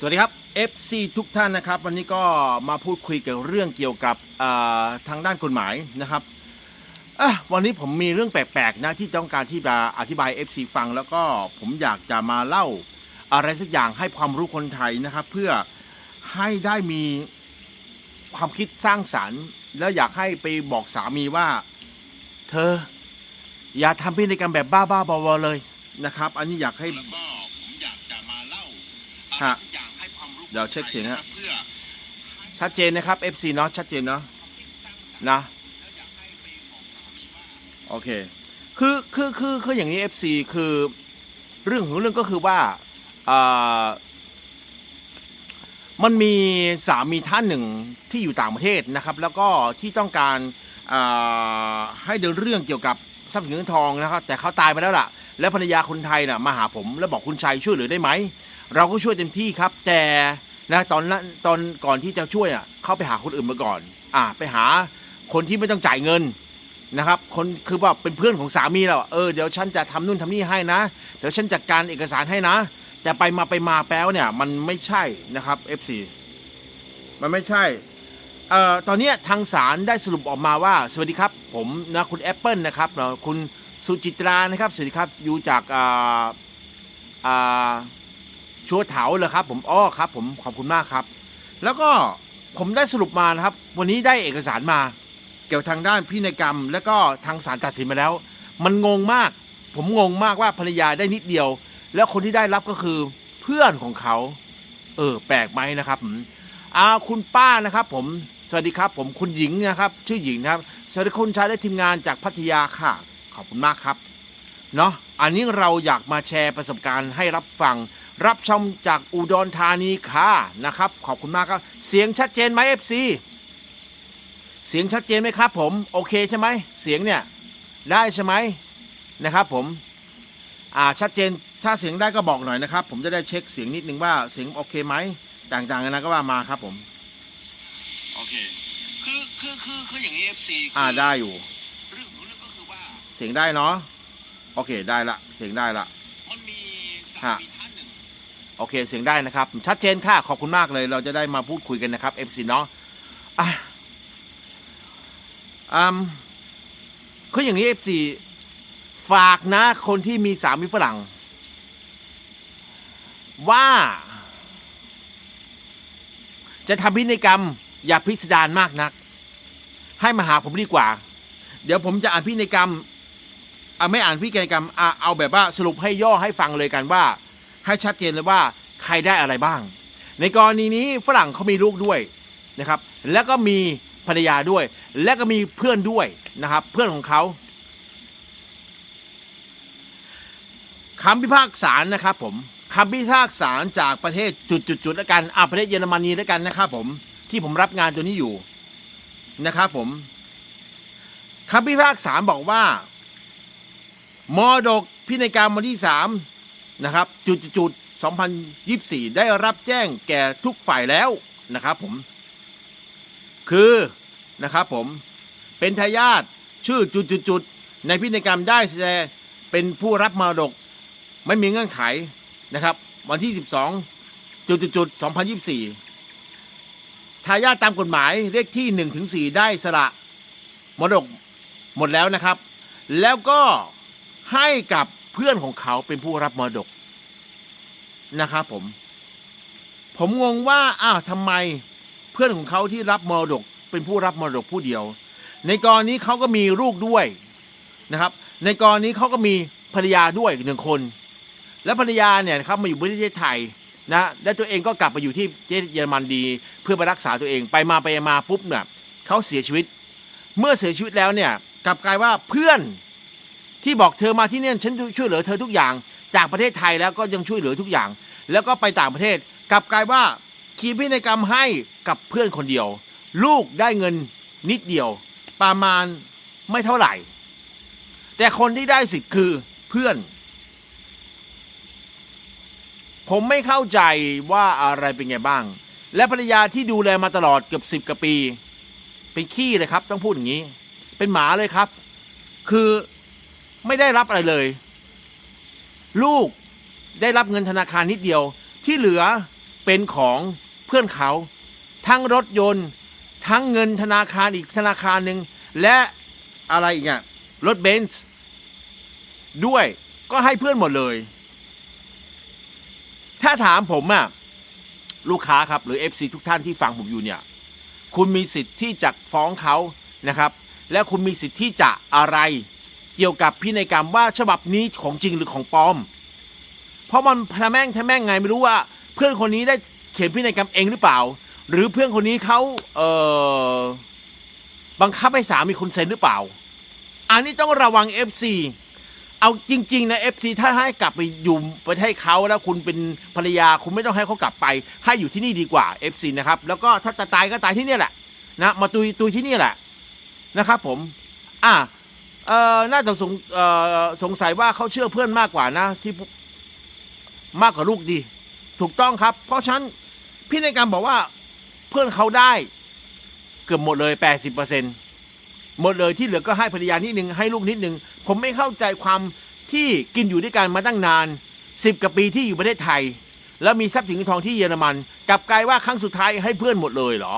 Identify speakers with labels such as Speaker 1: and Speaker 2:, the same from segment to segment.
Speaker 1: สวัสดีครับ FC ทุกท่านนะครับ วันนี้ก็มาพูดคุยเกี่ยวเรื่องเกี่ยวกับอ่าทางด้านกฎหมายนะครับอะวันนี้ผมมีเรื่องแปลกๆนะที่ต้องการที่จะอธิบาย FC ฟัง แล้วก็ผมอยากจะมาเล่าอะไรสักอย่างให้ความรู้คนไทยนะครับ เพื่อให้ได้มีความคิดสร้างสรรค์ แล้วอยากให้ไปบอกสามีว่า เธอ อย่าทำพินัยกรรมแบบบ้าๆบอๆเลยนะครับ อันนี้อยากให้
Speaker 2: แล้วก็ผมอยากจะมาเล่า
Speaker 1: ฮะ เดี๋ยวเช็คเสียงฮะชัดเจนนะครับ FC เนาะชัดเจนเนาะนะโอเคคือคือคือคืออย่างนี้ FC คือเรื่องของเรื่องก็คือว่าอ่ามันมีสามีท่านหนึ่งที่อยู่ต่างประเทศนะครับ แล้วก็ที่ต้องการให้เดินเรื่องเกี่ยวกับทรัพย์สินเงินทองนะครับ แต่เขาตายไปแล้วล่ะ แล้วภรรยาคนไทยน่ะมาหาผมแล้วบอกคุณชัยช่วยเหลือได้ไหม เราก็ช่วยเต็มที่ครับ แต่นะตอนนั้นตอนก่อนที่จะช่วยอะเข้าไปหาคนอื่นมาก่อน อ่า ไปหาคนที่ไม่ต้องจ่ายเงินนะครับ คนคือว่าเป็นเพื่อนของสามีเราเออเดี๋ยวฉันจะทำนู่นทำนี่ให้นะ เดี๋ยวฉันจัดการเอกสารให้นะ แต่ไปมาไปมาแป๊วเนี่ย มันไม่ใช่นะครับ FC มันไม่ใช่เอ่อตอนนี้ทางศาลได้สรุปออกมาว่า สวัสดีครับ ผมนะคุณแอปเปิลนะครับเนาะคุณสุจิตรานะครับ สวัสดีครับ อยู่จากอ่าอ่า ชัวเถาเหรอครับ ผมอ้อครับ ผมขอบคุณมากครับ แล้วก็ผมได้สรุปมานะครับ วันนี้ได้เอกสารมา เกี่ยวทางด้านพินัยกรรม แล้วก็ทางศาลตัดสินมาแล้ว มันงงมาก ผมงงมากว่าภรรยาได้นิดเดียว แล้วคนที่ได้รับก็คือเพื่อนของเขา เออ แปลกไหมนะครับอ่าคุณป้านะครับ ผมสวัสดีครับ ผมคุณหญิงนะครับ ชื่อหญิงนะครับสวัสดีคุณชายและทีมงานจากพัทยาค่ะขอบคุณมากครับเนาะอันนี้เราอยากมาแชร์ประสบการณ์ให้รับฟัง รับชมจากอุดรธานีค่ะนะครับ ขอบคุณมากครับ เสียงชัดเจนไหมเอฟซีเสียงชัดเจนไหมครับ ผม โอเคใช่ไหมเสียงเนี่ยได้ใช่ไหมนะครับ ผมอ่าชัดเจนถ้าเสียงได้ก็บอกหน่อยนะครับ ผมจะได้เช็คเสียงนิดนึงว่าเสียงโอเคไหมต่างๆกันานะก็ว่ามาครับผม
Speaker 2: โอเคคือคือคือคืออย่างนี้ FC คื
Speaker 1: อ่าได้อยู่
Speaker 2: เรื่องของเรื่องก็คือว่า
Speaker 1: เสียงได้เนาะโอเคได้ละเสียงได้ละ
Speaker 2: มันมีสา
Speaker 1: ฮะ
Speaker 2: มีท่านหนึ่ง
Speaker 1: โอเคเสียงได้นะครับ ชัดเจนค่ะขอบคุณมากเลย เราจะได้มาพูดคุยกันนะครับ MC เนาะอะอืมคืออย่างนี้ FC ฝากนะคนที่มีสามีฝรั่ง ว่า จะทำพินัยกรรม อย่าพิสดารมากนัก ให้มาหาผมดีกว่า เดี๋ยวผมจะอ่านพินัยกรรมอะไม่อ่านพินัยกรรมอะเอาแบบว่าสรุปให้ย่อให้ฟังเลยกันว่า ให้ชัดเจนเลยว่าใครได้อะไรบ้าง ในกรณีนี้ฝรั่งเขามีลูกด้วยนะครับ แล้วก็มีภรรยาด้วย และก็มีเพื่อนด้วยนะครับ เพื่อนของเขาคำพิพากษานะครับผมคำพิพากษาจากประเทศจุดๆแล้วกันอ่าประเทศเยอรมนีแล้วกันนะครับผมที่ผมรับงานตัวนี้อยู่นะครับผมคำพิพากษาบอกว่ามรดกพินัยกรรมวันที่สาม นะครับจุดจุด2024 ได้รับแจ้งแก่ทุกฝ่ายแล้วนะครับผม คือนะครับผมเป็นทายาทชื่อจุดจุดจุดในพินัยกรรมได้แสดงเป็นผู้รับมรดกไม่มีเงื่อนไขนะครับ วันที่ 12จุดจุดจุด2024 ทายาทตามกฎหมายเลขที่1ถึง4ได้สละมรดกหมดแล้วนะครับ แล้วก็ให้กับ พื่อนของเขาเป็นผู้รับมรดกนะครับผม ผมงงว่าอ้าวทำไมเพื่อนของเขาที่รับมรดก เป็นผู้รับมรดกผู้เดียว ในกรณีเขาก็มีลูกด้วยนะครับ ในกรณีเขาก็มีภรรยาด้วยหนึ่งคน และภรรยาเนี่ยครับมาอยู่ประเทศไทยนะและตัวเองก็กลับไปอยู่ที่เทศเยอรมันดี เพื่อไปรักษาตัวเองไปมาไปมาปุ๊บเนี่ยเขาเสียชีวิต เมื่อเสียชีวิตแล้วเนี่ยกลับกลายว่าเพื่อน ที่บอกเธอมาที่เนี่ยฉันช่วยเหลือเธอทุกอย่าง จากประเทศไทยแล้วก็ยังช่วยเหลือทุกอย่าง แล้วก็ไปต่างประเทศกลับกลายว่าคีพินัยกรรมให้กับเพื่อนคนเดียว ลูกได้เงินนิดเดียว ประมาณไม่เท่าไหร่ แต่คนที่ได้สิทธิ์คือเพื่อน ผมไม่เข้าใจว่าอะไรเป็นไงบ้าง และภรรยาที่ดูแลมาตลอดเกือบสิบกว่าปี เป็นขี้เลยครับ ต้องพูดอย่างนี้ เป็นหมาเลยครับ คือ ไม่ได้รับอะไรเลย ลูกได้รับเงินธนาคารนิดเดียว ที่เหลือเป็นของเพื่อนเขา ทั้งรถยนต์ ทั้งเงินธนาคารอีกธนาคารหนึ่งและอะไรอีกอะรถเบนซ์ด้วยก็ให้เพื่อนหมดเลย ถ้าถามผมอะลูกค้าครับหรือ FC ทุกท่านที่ฟังผมอยู่เนี่ย คุณมีสิทธิ์ที่จะฟ้องเขานะครับ และคุณมีสิทธิ์ที่จะอะไร เกี่ยวกับพินัยกรรมว่าฉบับนี้ของจริงหรือของปลอม เพราะมันทะแม่งทะแม่งไงไม่รู้ว่า เพื่อนคนนี้ได้เขียนพินัยกรรมเองหรือเปล่า หรือเพื่อนคนนี้เขาเอ่อบังคับให้สามีคุณเซ็นหรือเปล่า อันนี้ต้องระวัง FC เอาจริง ๆ นะ FC ถ้าให้กลับไปอยู่ประเทศเขาแล้วคุณเป็นภรรยาคุณไม่ต้องให้เขากลับไป ให้อยู่ที่นี่ดีกว่า FC นะครับ แล้วก็ถ้าจะตายก็ตายที่นี่แหละนะมาตุยตุยที่นี่แหละนะครับผม อะ เอ่อน่าจะสงเอ่อสงสัยว่าเขาเชื่อเพื่อนมากกว่านะ ที่มากกว่าลูกดี ถูกต้องครับ เพราะฉะนั้นพี่ในการบอกว่าเพื่อนเขาได้เกือบหมดเลย 80%หมดเลยที่เหลือก็ให้ภรรยานิดนึงให้ลูกนิดนึง ผมไม่เข้าใจความที่กินอยู่ด้วยกันมาตั้งนาน 10กว่าปีที่อยู่ประเทศไทย แล้วมีทรัพย์สินเงินทองที่เยอรมันกลับกลายว่าครั้งสุดท้ายให้เพื่อนหมดเลยเหรอ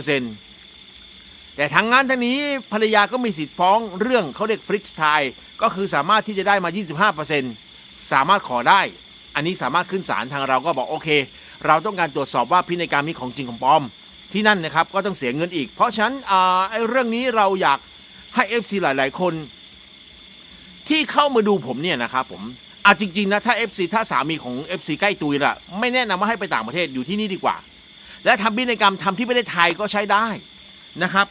Speaker 1: 80% แต่ทางงานทางนี้ภรรยาก็มีสิทธิ์ฟ้องเรื่องเขาเรียกฟริกไทยก็คือสามารถที่จะได้มา 25%สามารถขอได้ อันนี้สามารถขึ้นศาลทางเราก็บอกโอเค เราต้องการตรวจสอบว่าพินัยกรรมนี้ของจริงของปลอม ที่นั่นนะครับก็ต้องเสียเงินอีก เพราะฉะนั้นอ่าไอ้เรื่องนี้เราอยากให้ FC หลาย ๆ คน ที่เข้ามาดูผมเนี่ยนะครับผมอะจริง ๆ นะถ้า FC ถ้าสามีของ FC ใกล้ตุยละไม่แนะนำว่าให้ไปต่างประเทศอยู่ที่นี่ดีกว่า และทำพินัยกรรมทำที่ประเทศไทยก็ใช้ได้นะครับ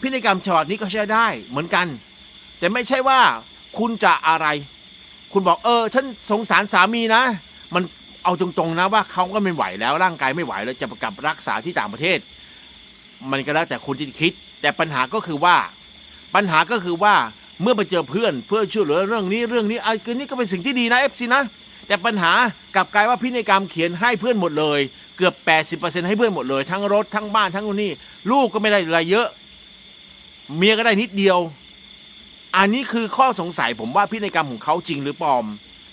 Speaker 1: พินัยกรรมฉบับนี้ก็ใช้ได้เหมือนกัน แต่ไม่ใช่ว่าคุณจะอะไร คุณบอกเออ ฉันสงสารสามีนะ มันเอาตรงๆนะว่าเขาก็ไม่ไหวแล้วร่างกายไม่ไหวแล้วจะประกลับรักษาที่ต่างประเทศ มันก็แล้วแต่คุณที่คิด แต่ปัญหาก็คือว่า ปัญหาก็คือว่าเมื่อไปเจอเพื่อนเพื่อช่วยเหลือเรื่องนี้เรื่องนี้ไอ้คือนี่ก็เป็นสิ่งที่ดีนะเอฟซีนะแต่ปัญหากลับกลายว่าพินัยกรรมเขียนให้เพื่อนหมดเลย เกือบ 80%ให้เพื่อนหมดเลย ทั้งรถทั้งบ้านทั้งนู่นนี่ลูกก็ไม่ได้อะไรเยอะ เมียก็ได้นิดเดียว อันนี้คือข้อสงสัยผมว่าพินัยกรรมของเขาจริงหรือปลอม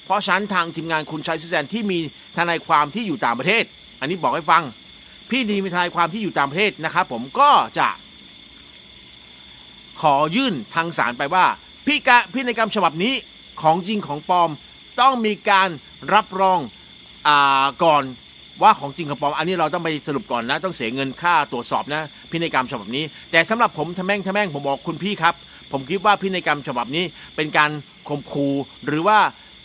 Speaker 1: เพราะฉะนั้นทางทีมงานคุณชัยซิแซนที่มีทนายความที่อยู่ต่างประเทศ อันนี้บอกให้ฟัง พี่ดีมีทนายความที่อยู่ต่างประเทศนะครับผมก็จะ ขอยื่นทางศาลไปว่าพิกะพินัยกรรมฉบับนี้ของจริงของปลอม ต้องมีการรับรองอก่อน ว่าของจริงของปลอมอันนี้เราต้องไปสรุปก่อนนะ ต้องเสียเงินค่าตรวจสอบนะพินัยกรรมฉบับนี้ แต่สำหรับผมทะแม่งทะแม่งผมบอกคุณพี่ครับ ผมคิดว่าพินัยกรรมฉบับนี้เป็นการข่มขู่หรือว่า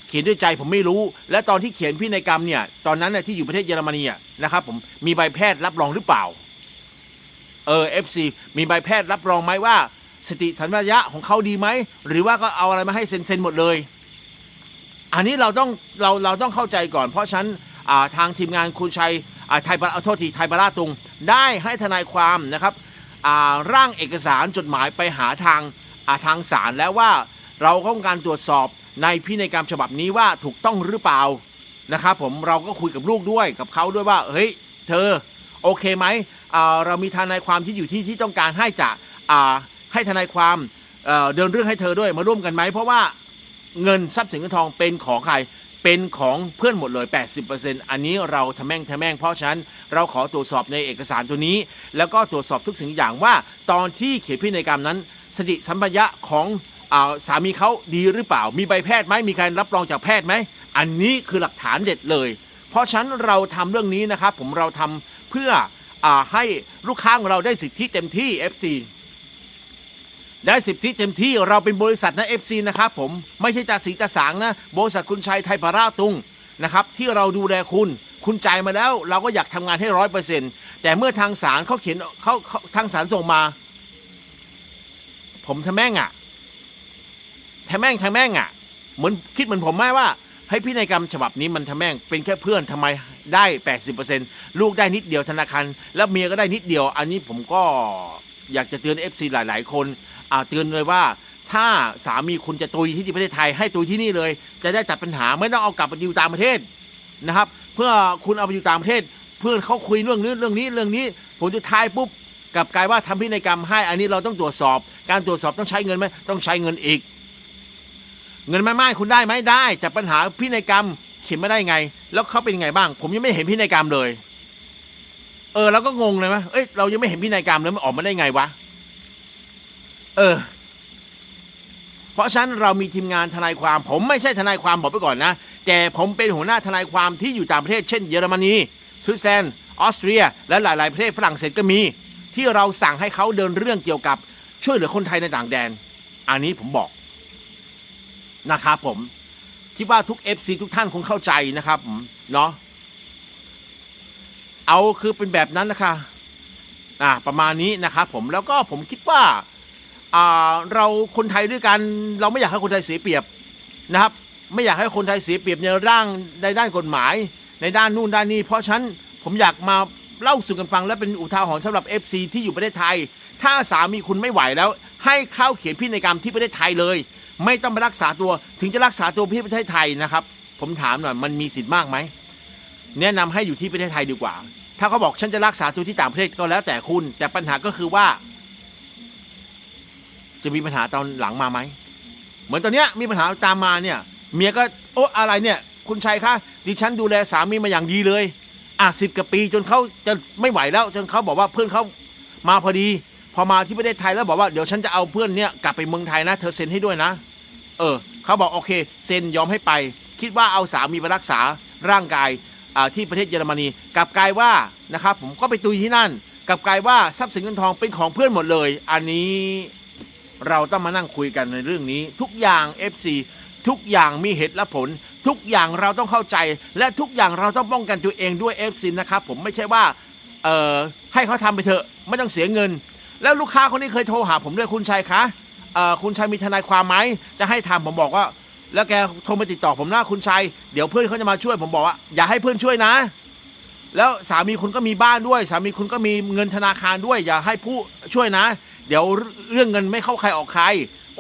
Speaker 1: เขียนด้วยใจผมไม่รู้ และตอนที่เขียนพินัยกรรมเนี่ยตอนนั้นน่ะที่อยู่ประเทศเยอรมนีนะครับผมมีใบแพทย์รับรองหรือเปล่าเออ FC มีใบแพทย์รับรองไหมว่า สติสัมปชัญญะของเขาดีไหมหรือว่าก็เอาอะไรมาให้เซ็นเซ็นหมดเลย อันนี้เราต้องเราเราต้องเข้าใจก่อน เพราะฉะนั้น ทางทีมงานคุณชัยไทยบาเอาโทษทีไทยบาราตุง ได้ให้ทนายความนะครับร่างเอกสารจดหมายไปหาทางาทางศาลแล้วว่าเราต้องการตรวจสอบในพินัยกรรมฉบับนี้ว่าถูกต้องหรือเปล่านะครับผมเราก็คุยกับลูกด้วยกับเขาด้วยว่าเฮ้ยเธอโอเคไหมเรามีทนายความที่อยู่ที่ที่ต้องการให้จะให้ทนายความเอ่อเดินเรื่องให้เธอด้วยมาร่วมกันไหมเพราะว่าเงินทรัพย์สินเงินทองเป็นของใคร เป็นของเพื่อนหมดเลย 80%อันนี้เราทำแม่งทำแม่งเพราะฉะนั้นเราขอตรวจสอบในเอกสารตัวนี้ แล้วก็ตรวจสอบทุกสิ่งอย่างว่า ตอนที่เขียนพินัยกรรมนั้น สติสัมปชัญะของอาสามีเขาดีหรือเปล่า มีใบแพทย์ไหมมีการรับรองจากแพทย์ไหม อันนี้คือหลักฐานเด็ดเลย เพราะฉะนั้นเราทำเรื่องนี้นะครับผมเราทำเพื่ออให้ลูกค้าของเราได้สิทธิเต็มที่ FC ได้สิทธิเต็มที่เราเป็นบริษัทนะ FC นะครับผมไม่ใช่จ่าสีจ่าสางนะบริษัทคุณชัยไทยพาราตุงนะครับที่เราดูแลคุณ คุณจ่ายมาแล้ว เราก็อยากทำงานให้ร้อยเปอร์เซ็นต์แต่เมื่อทางศาลเขาเขียนเขาทางศาลส่งมา ผมทำแม่งอะทำแม่งทำแม่งอะเหมือนคิดเหมือนผมไหมว่าให้พินัยกรรมฉบับนี้มันทำแม่งเป็นแค่เพื่อนทำไมได้แปดสิบเปอร์เซ็นต์ลูกได้นิดเดียวธนาคารแล้วเมียก็ได้นิดเดียว อันนี้ผมก็อยากจะเตือน FC หลาย ๆ คน เตือนเลยว่า ถ้าสามีคุณจะตุยที่ประเทศไทยให้ตุยที่นี่เลย จะได้จัดปัญหาไม่ต้องเอากลับไปอยู่ต่างประเทศนะครับ เพื่อคุณเอาไปอยู่ต่างประเทศ เพื่อนเขาคุยเรื่องนี้เรื่องนี้เรื่องนี้ผลสุดท้ายปุ๊บกลับกลายว่าทำพินัยกรรมให้ อันนี้เราต้องตรวจสอบ การตรวจสอบต้องใช้เงินไหมต้องใช้เงินอีก เงินไม่ไม่คุณได้ไหมได้ แต่ปัญหาพินัยกรรมเขียนไม่ได้ไง แล้วเขาเป็นยังไงบ้าง ผมยังไม่เห็นพินัยกรรมเลย เออเราก็งงเลยไหมเอ้ยเรายังไม่เห็นพินัยกรรมเลยมันออกมาได้ไงวะ เออ เพราะฉะนั้นเรามีทีมงานทนายความ ผมไม่ใช่ทนายความบอกไปก่อนนะ แต่ผมเป็นหัวหน้าทนายความที่อยู่ต่างประเทศ เช่นเยอรมนีสวิตเซอร์แลนด์ออสเตรีย และหลาย ๆ ประเทศฝรั่งเศสก็มี ที่เราสั่งให้เขาเดินเรื่องเกี่ยวกับช่วยเหลือคนไทยในต่างแดน อันนี้ผมบอกนะครับผม คิดว่าทุก FC ทุกท่านคงเข้าใจนะครับเนาะเอาคือเป็นแบบนั้นนะคะอ่าประมาณนี้นะครับผมแล้วก็ผมคิดว่า เราคนไทยด้วยกันเราไม่อยากให้คนไทยเสียเปรียบนะครับ ไม่อยากให้คนไทยเสียเปรียบในร่างในด้านกฎหมาย ในด้านนู่นด้านนี้ เพราะฉะนั้นผมอยากมาเล่าสู่กันฟังและเป็นอุทาหรณ์สำหรับ FC ที่อยู่ประเทศไทย ถ้าสามีคุณไม่ไหวแล้ว ให้เข้าเขียนพินัยกรรมที่ประเทศไทยเลย ไม่ต้องไปรักษาตัวถึงจะรักษาตัวที่ประเทศไทยนะครับ ผมถามหน่อยมันมีสิทธิ์มากไหมแนะนำให้อยู่ที่ประเทศไทยดีกว่า ถ้าเขาบอกฉันจะรักษาตัวที่ต่างประเทศก็แล้วแต่คุณ แต่ปัญหาก็คือว่า จะมีปัญหาตอนหลังมาไหม เหมือนตอนเนี้ยมีปัญหาตามมาเนี่ย เมียก็โอ้อะไรเนี่ย คุณชัยคะดิฉันดูแลสามีมาอย่างดีเลย อะสิบกว่าปีจนเขาจะไม่ไหวแล้ว จนเขาบอกว่าเพื่อนเขามาพอดี พอมาที่ประเทศไทยแล้วบอกว่าเดี๋ยวฉันจะเอาเพื่อนเนี่ยกลับไปเมืองไทยนะ เธอเซ็นให้ด้วยนะ เออเขาบอกโอเค เซ็นยอมให้ไป คิดว่าเอาสามีไปรักษาร่างกายที่ประเทศเยอรมนีกลับกลายว่านะครับผมก็ไปตุยที่นั่นกลับกลายว่าทรัพย์สินเงินทองเป็นของเพื่อนหมดเลย อันนี้ เราต้องมานั่งคุยกันในเรื่องนี้ ทุกอย่าง FC ทุกอย่างมีเหตุและผล ทุกอย่างเราต้องเข้าใจ และทุกอย่างเราต้องป้องกันตัวเองด้วย FC นะครับผมไม่ใช่ว่าเอ่อให้เขาทำไปเถอะไม่ต้องเสียเงิน แล้วลูกค้าคนนี้เคยโทรหาผมด้วยคุณชัยคะเอ่อคุณชัยมีทนายความไหมจะให้ทำผมบอกว่า แล้วแกโทรมาติดต่อผมหนะคุณชัยเดี๋ยวเพื่อนเขาจะมาช่วยผมบอกว่าอย่าให้เพื่อนช่วยนะ แล้วสามีคุณก็มีบ้านด้วย สามีคุณก็มีเงินธนาคารด้วย อย่าให้ผู้ช่วยนะ เดี๋ยวเรื่องเงินไม่เข้าใครออกใคร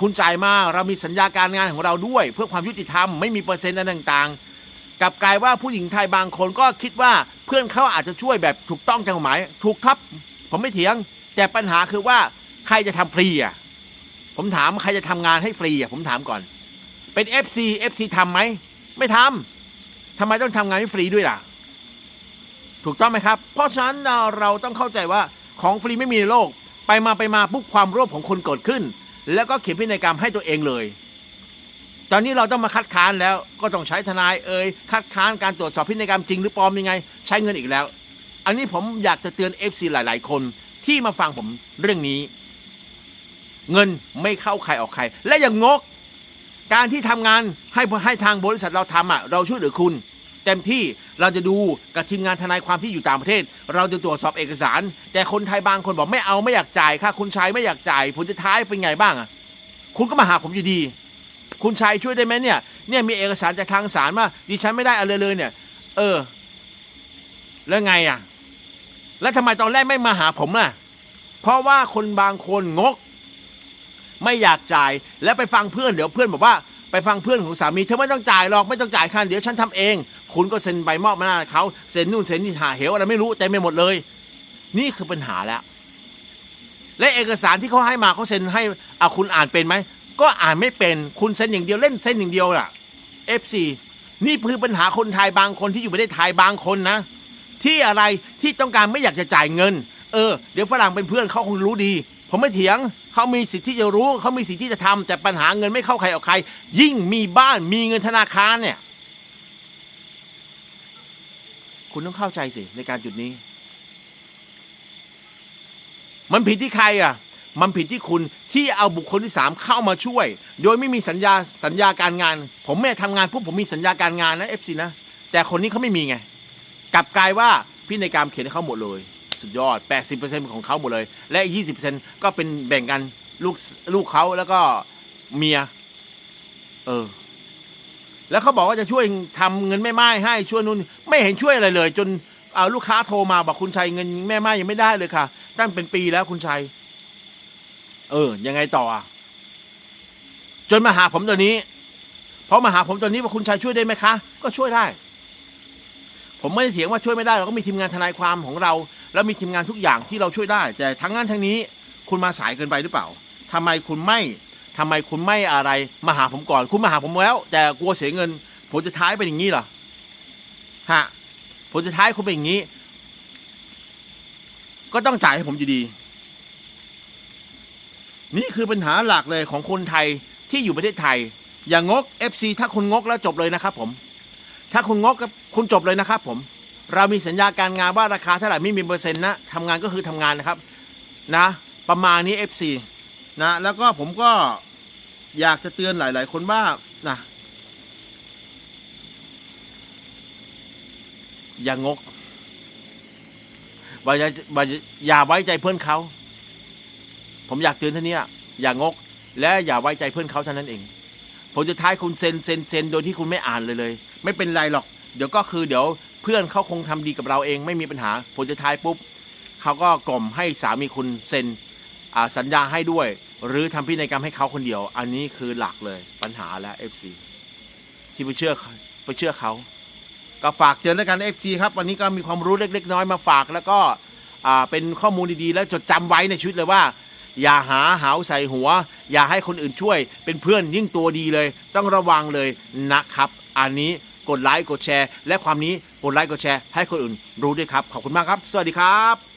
Speaker 1: คุณจ่ายมาเรามีสัญญาการงานของเราด้วย เพื่อความยุติธรรมไม่มีเปอร์เซ็นต์อะไรต่างๆกลับกลายว่าผู้หญิงไทยบางคนก็คิดว่าเพื่อนเขาอาจจะช่วยแบบถูกต้องตามกฎหมายถูกครับผมไม่เถียง แต่ปัญหาคือว่าใครจะทำฟรีอะผมถามใครจะทำงานให้ฟรีอะผมถามก่อน เป็น FC FC ทำไหมไม่ทำทำไมต้องทำงานให้ฟรีด้วยล่ะ ถูกต้องไหมครับ เพราะฉะนั้นเราต้องเข้าใจว่าของฟรีไม่มีในโลก ไปมาไปมาปุ๊บความโลภของคนเกิดขึ้น แล้วก็เขียนพินัยกรรมให้ตัวเองเลย ตอนนี้เราต้องมาคัดค้านแล้วก็ต้องใช้ทนายเอ่ยคัดค้านการตรวจสอบพินัยกรรมจริงหรือปลอมยังไง ใช้เงินอีกแล้ว อันนี้ผมอยากจะเตือน FC หลาย ๆ คนที่มาฟังผมเรื่องนี้ เงินไม่เข้าใครออกใคร และอย่างงก การที่ทำงานให้ให้ทางบริษัทเราทำอะ เราช่วยเหลือคุณ เต็มที่เราจะดูกับทีมงานทนายความที่อยู่ต่างประเทศ เราจะตรวจสอบเอกสาร แต่คนไทยบางคนบอกไม่เอาไม่อยากจ่ายค่ะคุณชายไม่อยากจ่ายผลจะท้ายเป็นไงบ้างอะคุณก็มาหาผมอยู่ดี คุณชายช่วยได้ไหมเนี่ยเนี่ยมีเอกสารจากทางศาลว่าดิฉันไม่ได้อะไรเลยเนี่ย เออ แล้วไงอะ แล้วทำไมตอนแรกไม่มาหาผมล่ะ เพราะว่าคนบางคนงก ไม่อยากจ่ายแล้วไปฟังเพื่อนเดี๋ยวเพื่อนบอกว่าไปฟังเพื่อนของสามีเธอไม่ต้องจ่ายหรอกไม่ต้องจ่ายค่าเดี๋ยวฉันทำเอง คุณก็เซ็นใบมอบมาหน้าเขาเซ็นนู่นเซ็นนี่หาเหวอะไรไม่รู้เต็มไปหมดเลย นี่คือปัญหาแล้ว และเอกสารที่เขาให้มาเขาเซ็นให้อาคุณอ่านเป็นไหมก็อ่านไม่เป็นคุณเซ็นอย่างเดียวเล่นเซ็นอย่างเดียวล่ะ FC นี่คือปัญหาคนไทยบางคนที่อยู่ประเทศไทยบางคนนะ ที่อะไรที่ต้องการไม่อยากจะจ่ายเงิน เออ เดี๋ยวฝรั่งเป็นเพื่อนเขาคงรู้ดี ผมไม่เถียงเขามีสิทธิ์ที่จะรู้เขามีสิทธิ์ที่จะทำแต่ปัญหาเงินไม่เข้าใครออกใคร ยิ่งมีบ้านมีเงินธนาคารเนี่ย คุณต้องเข้าใจสิในการจุดนี้ มันผิดที่ใครอะ มันผิดที่คุณที่เอาบุคคลที่สามเข้ามาช่วย โดยไม่มีสัญญาสัญญาการงาน ผมไม่ได้ทำงานพวกผมมีสัญญาการงานนะเอฟซีนะแต่คนนี้เขาไม่มีไงกลับกลายว่าพินัยกรรเขียนให้เขาหมดเลย สุดยอด 80%เป็นของเขาหมดเลย และอีก20%ก็เป็นแบ่งกันลูกลูกเขาแล้วก็เมีย เออ แล้วเขาบอกว่าจะช่วยทำเงินแม่ไม้ให้ช่วยนู่นไม่เห็นช่วยอะไรเลย จนเอาลูกค้าโทรมาบอกคุณชัยเงินแม่ไม้ยังไม่ได้เลยค่ะ ตั้งเป็นปีแล้วคุณชัย เออ ยังไงต่ออะจนมาหาผมตัวนี้พอมาหาผมตัวนี้ว่าคุณชัยช่วยได้ไหมคะ ก็ช่วยได้ ผมไม่ได้เถียงว่าช่วยไม่ได้เราก็มีทีมงานทนายความของเรา แล้วมีทีมงานทุกอย่างที่เราช่วยได้ แต่ทั้งนั้นทั้งนี้ คุณมาสายเกินไปหรือเปล่าทำไมคุณไม่ ทำไมคุณไม่อะไรมาหาผมก่อน คุณมาหาผมแล้ว แต่กลัวเสียเงินผมจะท้ายเป็นอย่างนี้เหรอฮะผลสุดท้ายคุณเป็นอย่างนี้ ก็ต้องจ่ายให้ผมอยู่ดี นี่คือปัญหาหลักเลยของคนไทยที่อยู่ประเทศไทย อย่างงก FC ถ้าคุณงกแล้วจบเลยนะครับ ผม ถ้าคุณงกก็คุณจบเลยนะครับ ผม เรามีสัญญาการงานว่าราคาเท่าไหร่ไม่มีเปอร์เซ็นต์นะทำงานก็คือทำงานนะครับ นะ ประมาณนี้ FC นะแล้วก็ผมก็อยากจะเตือนหลาย ๆ คนว่านะอย่างงกว่าจะว่าอย่าไว้ใจเพื่อนเขา ผมอยากเตือนท่านเนี้ยอย่างงก และอย่าไว้ใจเพื่อนเขาเท่านั้นเองผลสุดท้ายคุณเซ็นเซ็นเซ็นโดยที่คุณไม่อ่านเลยเลย ไม่เป็นไรหรอก เดี๋ยวก็คือเดี๋ยวเพื่อนเขาคงทำดีกับเราเองไม่มีปัญหาผลสุดท้ายปุ๊บเขาก็กล่อมให้สามีคุณเซ็นสัญญาให้ด้วย หรือทำพินัยกรรมให้เขาคนเดียว อันนี้คือหลักเลยปัญหาแล้ว FC ที่ไปเชื่อไปเชื่อเขาก็ฝากเตือนแล้วกัน FC ครับ วันนี้ก็มีความรู้เล็ก ๆ น้อยมาฝากแล้วก็เป็นข้อมูลดีๆ แล้วจดจำไว้ในชีวิตเลยว่า อย่าหาหาวใส่หัว อย่าให้คนอื่นช่วย เป็นเพื่อนยิ่งตัวดีเลย ต้องระวังเลยนะครับ อันนี้กดไลค์กดแชร์ และความนี้กดไลค์กดแชร์ให้คนอื่นรู้ด้วยครับ ขอบคุณมากครับ สวัสดีครับ